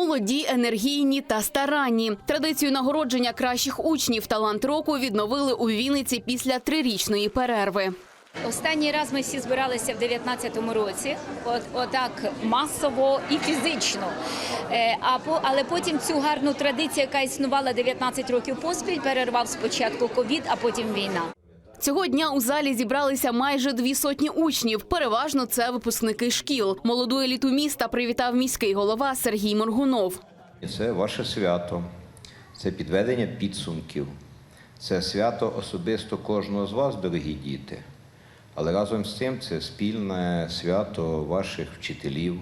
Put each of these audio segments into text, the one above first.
Молоді, енергійні та старанні. Традицію нагородження кращих учнів талант року відновили у Вінниці після трирічної перерви. Останній раз ми всі збиралися в 19-му році, от отак масово і фізично. Е, а по але потім цю гарну традицію, яка існувала 19 років поспіль, перервав спочатку ковід, а потім війна. Цього дня у залі зібралися майже дві сотні учнів. Переважно це випускники шкіл. Молоду еліту міста привітав міський голова Сергій Моргунов. Це ваше свято, це підведення підсумків, це свято особисто кожного з вас, дорогі діти. Але разом з цим це спільне свято ваших вчителів,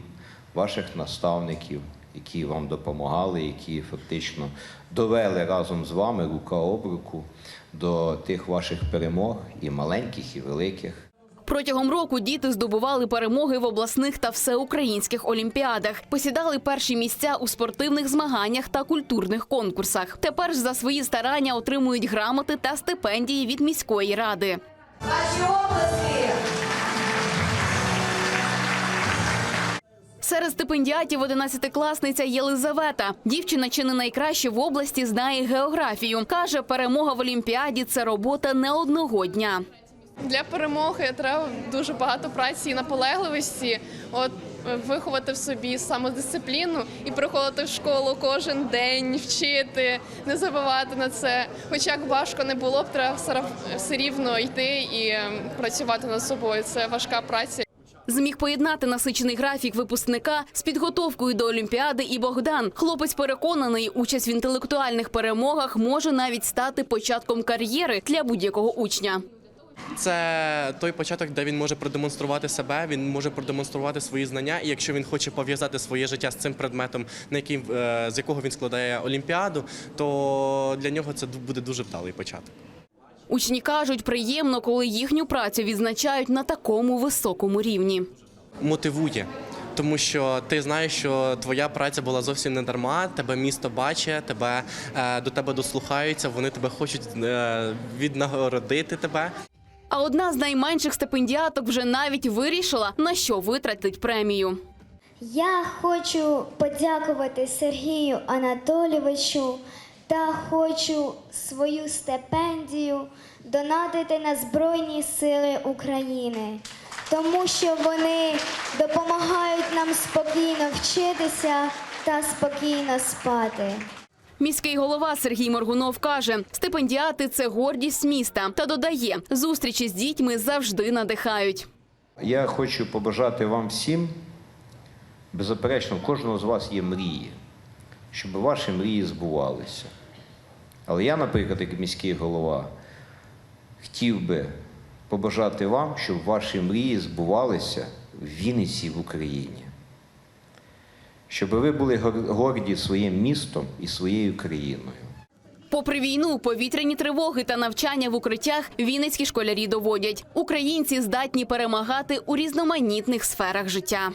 ваших наставників, які вам допомагали, які фактично довели разом з вами рука об руку до тих ваших перемог, і маленьких, і великих. Протягом року діти здобували перемоги в обласних та всеукраїнських олімпіадах, посідали перші місця у спортивних змаганнях та культурних конкурсах. Тепер ж за свої старання отримують грамоти та стипендії від міської ради. Ваші обласки! Серед стипендіатів 11-класниця Єлизавета. Дівчина чи не найкраще в області знає географію. Каже, перемога в олімпіаді це робота не одного дня. Для перемоги треба дуже багато праці і наполегливості. От виховати в собі самодисципліну і приходити в школу кожен день, вчити, не забувати на це. Хоч як важко не було б, треба все рівно йти і ем, працювати над собою. Це важка праця. Зміг поєднати насичений графік випускника з підготовкою до Олімпіади і Богдан. Хлопець переконаний, участь в інтелектуальних перемогах може навіть стати початком кар'єри для будь-якого учня. Це той початок, де він може продемонструвати себе, він може продемонструвати свої знання. І якщо він хоче пов'язати своє життя з цим предметом, на який, е, з якого він складає олімпіаду, то для нього це буде дуже вдалий початок. Учні кажуть, приємно, коли їхню працю відзначають на такому високому рівні. Мотивує. Тому що ти знаєш, що твоя праця була зовсім не дарма, тебе місто бачить, тебе е, до тебе дослухаються, вони тебе хочуть е, віднагородити тебе. А одна з найменших стипендіаток вже навіть вирішила, на що витратить премію. Я хочу подякувати Сергію Анатолійовичу та хочу свою стипендію донатити на Збройні Сили України, тому що вони допомагають нам спокійно вчитися та спокійно спати. Міський голова Сергій Моргунов каже, стипендіати це гордість міста та додає, зустрічі з дітьми завжди надихають. Я хочу побажати вам всім, беззаперечно, у кожного з вас є мрії, щоб ваші мрії збувалися. Але я, наприклад, як міський голова, хотів би побажати вам, щоб ваші мрії збувалися в Вінниці в Україні. Щоб ви були горді своїм містом і своєю країною. Попри війну, повітряні тривоги та навчання в укриттях вінницькі школярі доводять. Українці здатні перемагати у різноманітних сферах життя.